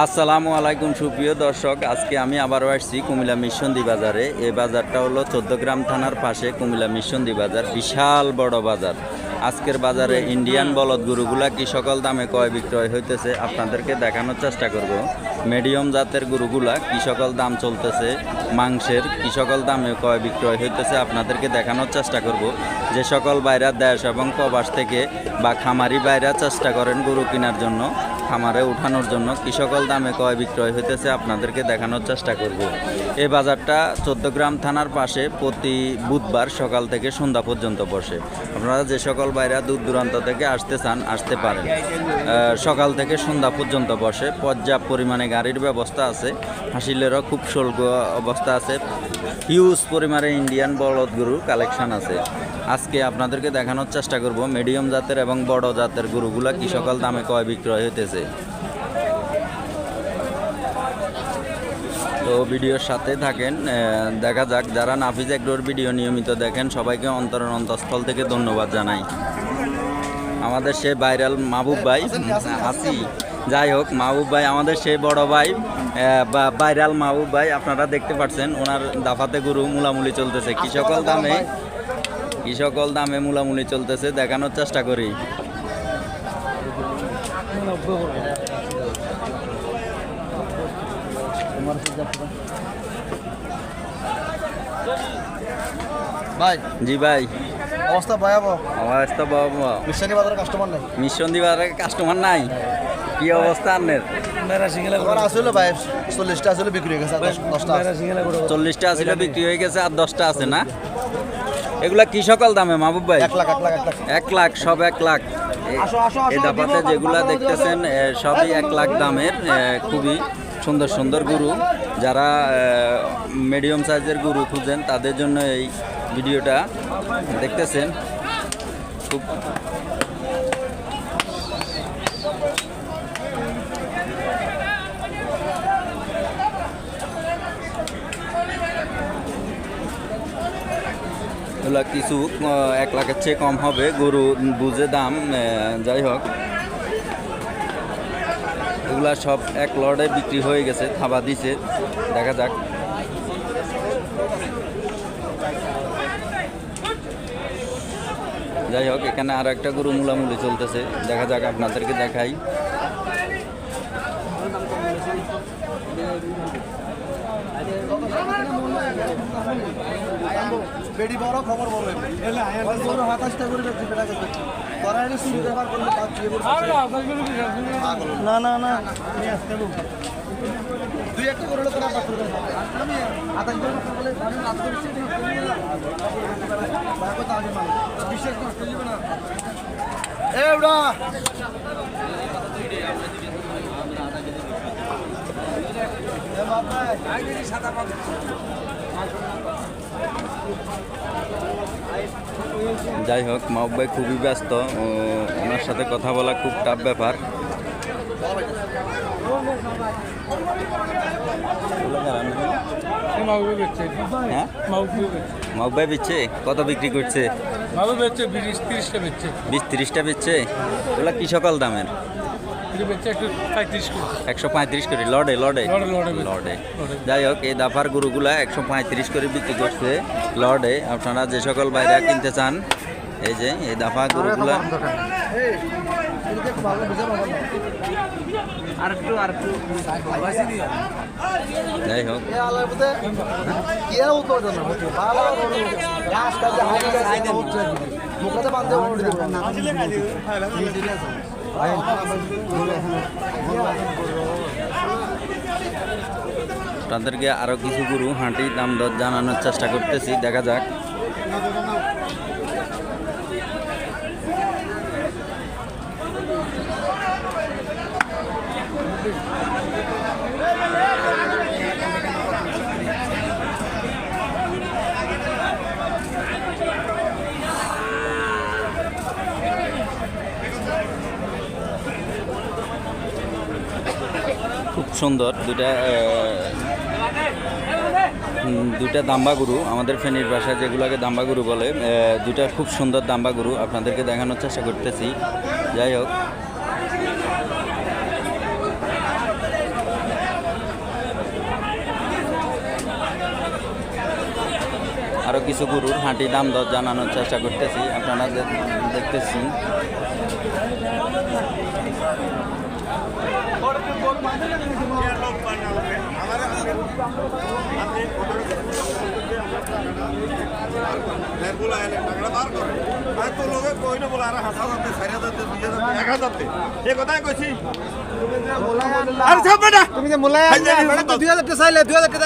আসসালামু আলাইকুম, সুপ্রিয় দর্শক। আজকে আমি আবারও আসছি কুমিল্লা মিশনদি বাজারে। এই বাজারটা হলো চোদ্দগ্রাম থানার পাশে কুমিল্লা মিশনদি বাজার, বিশাল বড় বাজার। আজকের বাজারে ইন্ডিয়ান বলদ গরুগুলা কি সকল দামে কয় বিক্রয় হইতেছে, আপনাদেরকে দেখানোর চেষ্টা করব। মিডিয়াম জাতের গরুগুলা কি সকল দাম চলতেছে, মাংসের কি সকল দামে কয় বিক্রয় হইতেছে, আপনাদেরকে দেখানোর চেষ্টা করব। যে সকল বাইরা দেশ এবং প্রবাস থেকে বা খামারি বাইরা চেষ্টা করেন গরু কেনার জন্য। খামারে উঠানোর জন্য কি সকল দামে কয় বিক্রয় হইতেছে আপনাদেরকে দেখানোর চেষ্টা করব। এই বাজারটা চোদ্দগ্রাম থানার পাশে প্রতি বুধবার সকাল থেকে সন্ধ্যা পর্যন্ত বসে। আপনারা যে সকল বাইরা দূর দূরান্ত থেকে আসতে চান, আসতে পারেন। সকাল থেকে সন্ধ্যা পর্যন্ত বসে। পর্যাপ্ত পরিমাণে গাড়ির ব্যবস্থা আছে। হাসিলেরও খুব শুল্ক অবস্থা আছে। হিউজ পরিমাণে ইন্ডিয়ান বলদ গরুর কালেকশন আছে। আজকে আপনাদেরকে দেখানোর চেষ্টা করব মিডিয়াম জাতের এবং বড় জাতের গরুগুলা কি সকল দামে কয় বিক্রয় হইতেছে। তো ভিডিওর সাথে থাকেন দেখা যাক যারা নাফিজ এগ্রোর ভিডিও নিয়মিত দেখেন সবাইকে অন্তরের অন্তঃস্থল থেকে ধন্যবাদ জানাই। আমাদের সে ভাইরাল মাহবুব ভাই আসি যাই হোক মাহবুব ভাই আমাদের সেই বড় ভাই ভাইরাল মাহবুব ভাই আপনারা দেখতে পাচ্ছেন ওনার দাফাতে গরু মুলামুলি চলতেছে। কি সকল দামে কি সকল দামে মুলামুলি চলতেছে দেখানোর চেষ্টা করি। ভাই জি ভাই। অবস্থা ভয়াবহ। তো বাবা বিশ্বাসী বাজারে কাস্টমার নাই। কাস্টমার নাই। কি অবস্থা আনের আমার আসলে ভাই চল্লিশটা আসলে বিক্রি হয়ে গেছে আর আছে। চল্লিশটা বিক্রি হয়ে গেছে আর দশটা আছে না? এগুলা কি সকল দামে মাহবুব ভাই? এক লাখ এক লাখ। এক লাখ সব এক লাখ। এই দাপাতে যেগুলো দেখতেছেন সবই এক লাখ দামের খুবই সুন্দর সুন্দর গরু। যারা মিডিয়াম সাইজের গরু খুঁজেন তাদের জন্য এই ভিডিওটা দেখতেছেন। খুব এগুলা কিছু এক লাখের চেয়ে কম হবে, গরু বুঝে দাম যাই হোক। এগুলা সব এক লড়ে বিক্রি হয়ে গেছে, থাবা দিছে, দেখা যাক। যাই হোক, এখানে আর একটা গরু মুলামুলি চলতেছে, দেখা যাক আপনাদেরকে দেখাই। বেডি বড় খবর বড় বড় হাতাশটা করে বেশি বেড়া গেছে। করাইলে শুরু ব্যবহার করলে তার না না না। দুই একটা করে তোরা পাত্র আতাশ করে বলে আমি রাত করেছি বিশ্বাস করতে না এ বাবা যাই হোক মাহবুব ভাই খুবই ব্যস্ত। ওনার সাথে কথা বলা খুব টাফ ব্যাপার। হ্যাঁ? মাহবুব ভাই বিচ্ছে। কত বিক্রি করছে? বিশ তিরিশটা বিচ্ছে। ওগুলা কি সকল দামের? এটা বেচছে একটু পঁয়ত্রিশ করে। একশো পঁয়ত্রিশ করে লড়ে লড়ে। লড়ে। যাই হোক এই দাফার গরুগুলা একশো পঁয়ত্রিশ করে বিক্রি করছে লড়ে। আপনারা যে সকল বাইরে কিনতে চান এই যে এই দাফা গরুগুলা। যাই হোক। এ আল্লাহর তাদেরকে আরও কিছু গরু হাঁটি দাম দর জানানোর চেষ্টা করতেছি দেখা যাক। খুব সুন্দর। দুটা দুটা দাম্বা গুরু, আমাদের ফেনির বাসায় যেগুলোকে দাম্বাগুরু বলে দুটা খুব সুন্দর দাম্বাগুরু আপনাদেরকে দেখানোর চেষ্টা করতেছি। যাই হোক। আরও কিছু গুরুর হাঁটি দাম দর জানানোর চেষ্টা করতেছি, আপনারা দেখতেছি। তুমি যে মোলাই 2000 টাকা চাইলে 2000 টাকা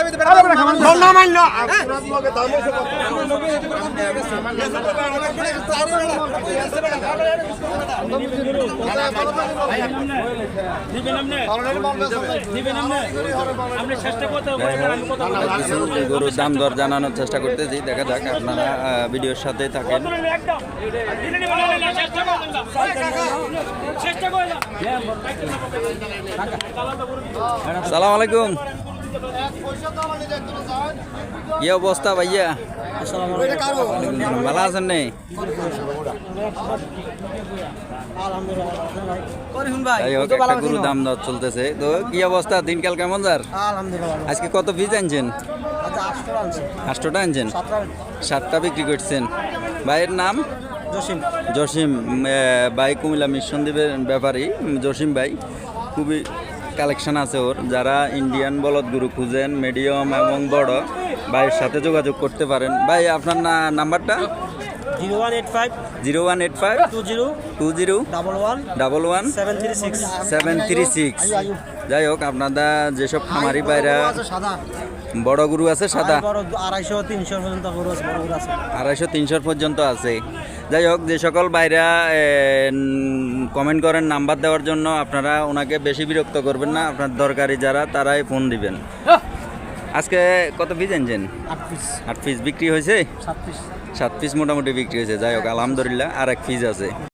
গরুর দাম দর জানানোর চেষ্টা করতেছি। দেখা যাক আপনারা ভিডিওর সাথে থাকেন। সালাম আলাইকুম। কি অবস্থা ভাইয়া। ভালো আছেন নে যাই হোক একটা গরুর দাম দর চলতেছে। তো কি অবস্থা? দিনকাল কেমন যার আজকে কত পিস আনছেন? আচ্ছা 800 আনছি। আটশোটা আনছেন? 17 সাতটা বিক্রি করছেন। ভাইয়ের নাম? জসিম। জসিম ভাই কুমিল্লা মিশন দ্বীপের ব্যাপারী। জসিম ভাই খুবই কালেকশন আছে ওর। যারা ইন্ডিয়ান বলদ গুরু খুঁজেন মিডিয়াম এবং বড় ভাইয়ের সাথে যোগাযোগ করতে পারেন। ভাই আপনার না নাম্বারটা? Zero one eight five zero one eight five two zero two zero double one double one seven three six. Seven three six. যাই হোক আপনারা যেসব খামারি বাইরা বড় গুরু আছে সাদা? আড়াইশো তিনশো পর্যন্ত গরু আছে। আড়াইশো তিনশোর পর্যন্ত আছে। যাই হোক যে সকল বাইরা কমেন্ট করেন নাম্বার দেওয়ার জন্য আপনারা ওনাকে বেশি বিরক্ত করবেন না। আপনার দরকারি যারা তারাই ফোন দিবেন। আজকে কত পিস পিস আট পিস বিক্রি হয়েছে? সাত পিস মোটামুটি বিক্রি হয়েছে। যাই হোক আলহামদুলিল্লাহ আর এক পিস আছে।